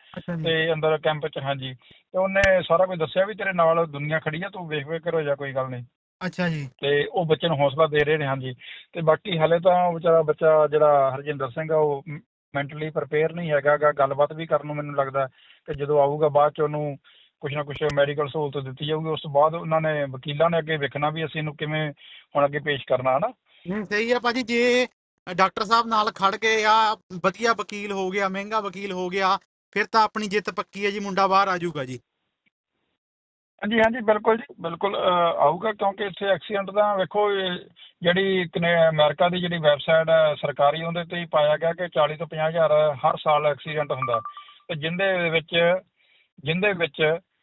ਤੇ ਅੰਦਰ ਕੈਂਪ 'ਚ ਹਾਂਜੀ। ਤੇ ਉਹਨੇ ਸਾਰਾ ਕੁਝ ਦੱਸਿਆ ਵੀ ਤੇਰੇ ਨਾਲ ਦੁਨੀਆ ਖੜੀ ਆ ਤੂੰ ਵੇਖ ਵੇਖ ਕਰੋ ਜਾਂ ਕੋਈ ਗੱਲ ਨਹੀਂ। ਅੱਛਾ ਜੀ। ਤੇ ਉਹ ਬੱਚੇ ਨੂੰ ਹੌਸਲਾ ਦੇ ਰਹੇ ਨੇ ਹਾਂਜੀ। ਤੇ ਬਾਕੀ ਹਲੇ ਤਾਂ ਉਹ ਵਿਚਾਰਾ ਬੱਚਾ ਜਿਹੜਾ ਹਰਜਿੰਦਰ ਸਿੰਘ ਆ ਉਹ ਮੈਂਟਲੀ ਪ੍ਰਪੇਅਰ ਨਹੀਂ ਹੈਗਾ ਗਾ। ਗੱਲਬਾਤ ਵੀ ਕਰਨ ਨੂੰ ਮੈਨੂੰ ਲੱਗਦਾ ਕਿ ਜਦੋਂ ਆਊਗਾ ਬਾਅਦ ਚ ਉਹਨੂੰ ਕੁਛ ਨਾ ਕੁਛ ਮੈਡੀਕਲ ਸਹੂਲਤ ਦਿੱਤੀ ਜਾਊਗੀ ਉਸ ਤੋਂ ਬਾਅਦ ਉਹਨਾਂ ਨੇ ਵਕੀਲਾਂ ਨੇ ਅੱਗੇ ਵੇਖਣਾ ਵੀ ਅਸੀਂ ਇਹਨੂੰ ਕਿਵੇਂ ਹੁਣ ਅੱਗੇ ਪੇਸ਼ ਕਰਨਾ ਹਨਾ? ਨਹੀਂ ਸਹੀ ਆ ਭਾਜੀ ਜੇ ਡਾਕਟਰ ਸਾਹਿਬ ਨਾਲ ਖੜ ਗਏ ਆ ਵਧੀਆ ਵਕੀਲ ਹੋ ਗਿਆ ਮਹਿੰਗਾ ਵਕੀਲ ਹੋ ਗਿਆ ਫਿਰ ਤਾਂ ਆਪਣੀ ਜਿੱਤ ਪੱਕੀ ਹੈ ਜੀ ਮੁੰਡਾ ਬਾਹਰ ਆ ਜਾਊਗਾ ਜੀ। ਹਾਂਜੀ ਹਾਂਜੀ ਬਿਲਕੁਲ ਜੀ ਬਿਲਕੁਲ ਆਊਗਾ ਕਿਉਂਕਿ ਇੱਥੇ ਐਕਸੀਡੈਂਟ ਦਾ ਵੇਖੋ ਜਿਹੜੀ ਅਮਰੀਕਾ ਦੀ ਜਿਹੜੀ ਵੈਬਸਾਈਟ ਹੈ ਸਰਕਾਰੀ ਉਹਦੇ ਤੇ ਹੀ ਪਾਇਆ ਗਿਆ ਕਿ 40 ਤੋਂ 50 ਹਜ਼ਾਰ ਹਰ ਸਾਲ ਐਕਸੀਡੈਂਟ ਹੁੰਦਾ। ਤੇ ਜਿੰਦੇ ਵਿੱਚ ਜਿੰਦੇ ਵਿੱਚ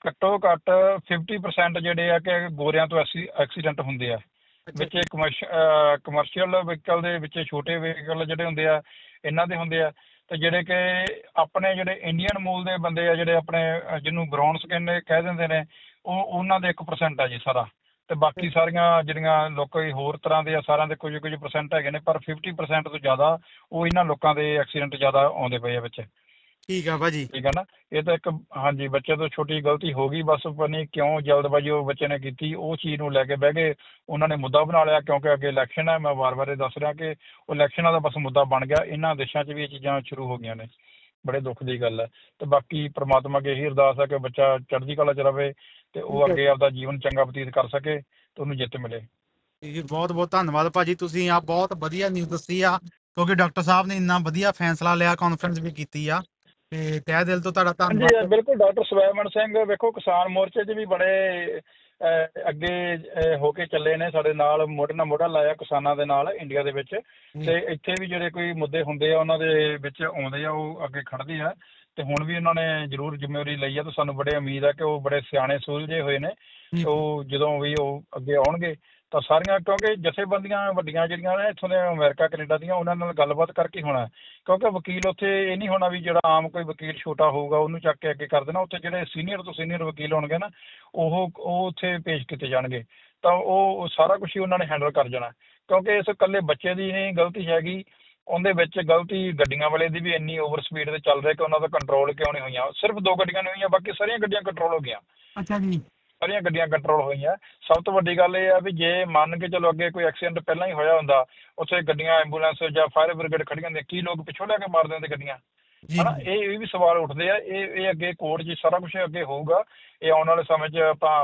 ਘੱਟੋ ਘੱਟ 50% ਜਿਹੜੇ ਆ ਕਿ ਗੋਰਿਆਂ ਤੋਂ ਐਕਸੀਡੈਂਟ ਹੁੰਦੇ ਆ। ਵਿੱਚ ਕਮਰਸ਼ੀਅਲ ਵਹੀਕਲ ਦੇ ਵਿੱਚ ਛੋਟੇ ਵਹੀਕਲ ਜਿਹੜੇ ਹੁੰਦੇ ਆ ਇਹਨਾਂ ਦੇ ਹੁੰਦੇ ਆ। ਤੇ ਜਿਹੜੇ ਕਿ ਆਪਣੇ ਜਿਹੜੇ ਇੰਡੀਅਨ ਮੂਲ ਦੇ ਬੰਦੇ ਆ ਜਿਹੜੇ ਆਪਣੇ ਜਿਹਨੂੰ ਬ੍ਰਾਊਨ ਸਕਿਨ ਕਹਿ ਦਿੰਦੇ ਨੇ ਉਹ ਉਹਨਾਂ ਦੇ 1% ਆ ਜੀ ਸਾਰਾ। ਤੇ ਬਾਕੀ ਸਾਰੀਆਂ ਜਿਹੜੀਆਂ ਲੋਕੀ ਹੋਰ ਤਰ੍ਹਾਂ ਦੇ ਆ ਸਾਰਿਆਂ ਦੇ ਕੁਝ ਕੁਝ ਪਰਸੈਂਟ ਹੈਗੇ ਨੇ ਪਰ 50% ਤੋਂ ਜ਼ਿਆਦਾ ਉਹ ਇਹਨਾਂ ਲੋਕਾਂ ਦੇ ਐਕਸੀਡੈਂਟ ਜ਼ਿਆਦਾ ਆਉਂਦੇ ਪਏ ਆ ਵਿੱਚ। ਠੀਕ ਆ ਭਾਜੀ। ਠੀਕ ਹੈ ਨਾ? ਇਹ ਤਾਂ ਇੱਕ ਹਾਂਜੀ ਬੱਚੇ ਤੋਂ ਛੋਟੀ ਗਲਤੀ ਹੋ ਗਈ ਬਸ ਪਤਾ ਨਹੀਂ ਕਿਉਂ ਜਲਦਬਾਜ਼ੀ ਉਹ ਬੱਚੇ ਨੇ ਕੀਤੀ ਉਹ ਚੀਜ਼ ਨੂੰ ਲੈ ਕੇ ਬਹਿ ਗਏ ਉਹਨਾਂ ਨੇ ਮੁੱਦਾ ਬਣਾ ਲਿਆ ਕਿਉਂਕਿ ਅੱਗੇ ਇਲੈਕਸ਼ਨ ਹੈ ਮੈਂ ਵਾਰ-ਵਾਰ ਇਹ ਦੱਸ ਰਿਹਾ ਕਿ ਉਹ ਇਲੈਕਸ਼ਨਾਂ ਦਾ ਬਸ ਮੁੱਦਾ ਬਣ ਗਿਆ ਇਹਨਾਂ ਦੇਸ਼ਾਂ 'ਚ ਵੀ ਇਹ ਚੀਜ਼ਾਂ ਸ਼ੁਰੂ ਹੋ ਗਈਆਂ ਨੇ ਬੜੇ ਦੁੱਖ ਦੀ ਗੱਲ ਹੈ। ਤੇ ਬਾਕੀ ਪ੍ਰਮਾਤਮਾ ਅੱਗੇ ਇਹੀ ਅਰਦਾਸ ਹੈ ਕਿ ਬੱਚਾ ਚੜ੍ਹਦੀ ਕਲਾ 'ਚ ਰਵੇ ਤੇ ਉਹ। ਅੱਗੇ ਆਪਦਾ ਜੀਵਨ ਚੰਗਾ ਬਤੀਤ ਕਰ ਸਕੇ ਤੇ ਉਹਨੂੰ ਜਿੱਤ ਮਿਲੇ। ਜੀ ਬਹੁਤ ਬਹੁਤ ਧੰਨਵਾਦ ਭਾਜੀ ਤੁਸੀਂ ਆ ਬਹੁਤ ਵਧੀਆ ਨਿਊਜ਼ ਦੱਸੀ ਆ ਕਿਉਂਕਿ ਡਾਕਟਰ ਸਾਹਿਬ ਨੇ ਇੰਨਾ ਵਧੀਆ ਫੈਸਲਾ ਲਿਆ ਕਾਨਫਰੰਸ ਵੀ ਕੀਤੀ ਆ। ਤੇ ਤਹਿ ਦਿਲ ਤੋਂ ਤੁਹਾਡਾ ਧੰਨਵਾਦ। ਬਿਲਕੁਲ ਡਾਕਟਰ ਸਵੈਮਨ ਸਿੰਘ ਵੇਖੋ ਕਿਸਾਨ ਮੋਰਚੇ 'ਚ ਵੀ ਬੜੇ ਅੱਗੇ ਹੋ ਕੇ ਚੱਲੇ ਨੇ ਸਾਡੇ ਨਾਲ ਮੋਢੇ ਨਾਲ ਮੋਢਾ ਲਾਇਆ ਕਿਸਾਨਾਂ ਦੇ ਨਾਲ ਇੰਡੀਆ ਦੇ ਵਿੱਚ। ਤੇ ਇੱਥੇ ਵੀ ਜਿਹੜੇ ਕੋਈ ਮੁੱਦੇ ਹੁੰਦੇ ਆ ਉਹਨਾਂ ਦੇ ਵਿੱਚ ਆਉਂਦੇ ਆ ਉਹ ਅੱਗੇ ਖੜਦੇ ਆ। ਤੇ ਹੁਣ ਵੀ ਉਹਨਾਂ ਨੇ ਜ਼ਰੂਰ ਜ਼ਿੰਮੇਵਾਰੀ ਲਈ ਆ ਤੇ ਸਾਨੂੰ ਬੜੇ ਉਮੀਦ ਆ ਕਿ ਉਹ ਬੜੇ ਸਿਆਣੇ ਸੂਲਝੇ ਹੋਏ ਨੇ। ਉਹ ਜਦੋਂ ਵੀ ਉਹ ਅੱਗੇ ਆਉਣਗੇ ਤਾਂ ਸਾਰੀਆਂ ਕਿਉਂਕਿ ਜਥੇਬੰਦੀਆਂ ਵੱਡੀਆਂ ਜਿਹੜੀਆਂ ਨੇ ਇੱਥੋਂ ਦੇ ਅਮਰੀਕਾ, ਕੈਨੇਡਾ ਦੀਆਂ, ਉਹਨਾਂ ਨਾਲ ਗੱਲਬਾਤ ਕਰਕੇ ਹੋਣਾ ਕਿਉਂਕਿ ਵਕੀਲ ਉੱਥੇ ਇਹ ਨਹੀਂ ਹੋਣਾ ਵੀ ਜਿਹੜਾ ਆਮ ਕੋਈ ਵਕੀਲ ਛੋਟਾ ਹੋਊਗਾ, ਉਹਨੂੰ ਚੱਕ ਕੇ ਅੱਗੇ ਕਰ ਦੇਣਾ। ਉੱਥੇ ਜਿਹੜੇ ਸੀਨੀਅਰ ਤੋਂ ਸੀਨੀਅਰ ਵਕੀਲ ਹੋਣਗੇ ਨਾ, ਉਹ ਉਹ ਉੱਥੇ ਪੇਸ਼ ਕੀਤੇ ਜਾਣਗੇ। ਤਾਂ ਉਹ ਸਾਰਾ ਕੁਝ ਹੀ ਉਹਨਾਂ ਨੇ ਹੈਂਡਲ ਕਰ ਜਾਣਾ। ਕਿਉਂਕਿ ਇਸ ਇਕੱਲੇ ਬੱਚੇ ਦੀ ਨਹੀਂ, ਗਲਤੀ ਹੈਗੀ। ਉਹਦੇ ਵਿੱਚ ਗਲਤੀ ਗੱਡੀਆਂ ਵਾਲੇ ਦੀ ਵੀ ਇੰਨੀ ਓਵਰ ਸਪੀਡ ਤੇ ਚੱਲ ਰਿਹਾ ਕਿ ਉਹਨਾਂ ਦਾ ਕੰਟਰੋਲ ਕਿਉਂ ਨਹੀਂ ਹੋਈਆਂ। ਸਿਰਫ ਦੋ ਗੱਡੀਆਂ ਨਹੀਂ ਹੋਈਆਂ, ਬਾਕੀ ਸਾਰੀਆਂ ਗੱਡੀਆਂ ਕੰਟਰੋਲ ਹੋ ਗਈਆਂ। ਅੱਛਾ ਜੀ। ਸਾਰੀਆਂ ਗੱਡੀਆਂ ਕੰਟਰੋਲ ਹੋਈਆਂ। ਸਭ ਤੋਂ ਵੱਡੀ ਗੱਲ ਇਹ ਆ ਵੀ ਜੇ ਮੰਨ ਕੇ ਚਲੋ ਅੱਗੇ ਕੋਈ ਐਕਸੀਡੈਂਟ ਪਹਿਲਾਂ ਹੀ ਹੋਇਆ ਹੁੰਦਾ ਉੱਥੇ ਗੱਡੀਆਂ ਐਂਬੂਲੈਂਸ ਜਾਂ ਫਾਇਰ ਬ੍ਰਿਗੇਡ ਖੜੀਆਂ ਹੁੰਦੀਆਂ ਕੀ ਲੋਕ ਪਿੱਛੋਂ ਲੈ ਕੇ ਮਾਰ ਦਿੰਦੇ ਗੱਡੀਆਂ? ਹਨਾ ਇਹ ਇਹ ਵੀ ਸਵਾਲ ਉੱਠਦੇ ਆ ਇਹ ਇਹ ਅੱਗੇ ਕੋਰਟ 'ਚ ਸਾਰਾ ਕੁਝ ਅੱਗੇ ਹੋਊਗਾ। ਇਹ ਆਉਣ ਵਾਲੇ ਸਮੇਂ 'ਚ ਆਪਾਂ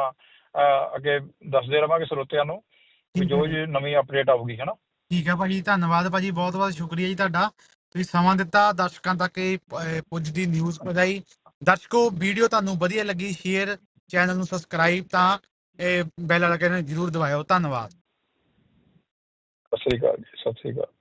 ਅੱਗੇ ਦੱਸਦੇ ਰਵਾਂਗੇ ਸਰੋਤਿਆਂ ਨੂੰ ਜੋ ਜੀ। ਨਵੀਂ ਅਪਡੇਟ ਆਊਗੀ ਹਨਾ। ਠੀਕ ਹੈ ਭਾਜੀ ਧੰਨਵਾਦ ਭਾਜੀ ਬਹੁਤ ਬਹੁਤ ਸ਼ੁਕਰੀਆ ਜੀ ਤੁਹਾਡਾ। ਤੁਸੀਂ ਸਮਾਂ ਦਿੱਤਾ ਦਰਸ਼ਕਾਂ ਤੱਕ ਇਹ ਪੁੱਜਦੀ ਨਿਊਜ਼ ਪਹੁੰਚਾਈ। ਦਰਸ਼ਕੋ ਵੀਡੀਓ ਤੁਹਾਨੂੰ ਵਧੀਆ ਲੱਗੀ ਸ਼ੇਅਰ ਚੈਨਲ ਨੂੰ ਸਬਸਕ੍ਰਾਈਬ ਤਾਂ ਇਹ ਬੈਲ ਵਾਲਾ ਕਹਿੰਦੇ ਜ਼ਰੂਰ ਦਬਾਇਓ। ਧੰਨਵਾਦ। ਸਤਿ ਸ੍ਰੀ ਅਕਾਲ ਜੀ, ਸਤਿ ਸ੍ਰੀ ਅਕਾਲ।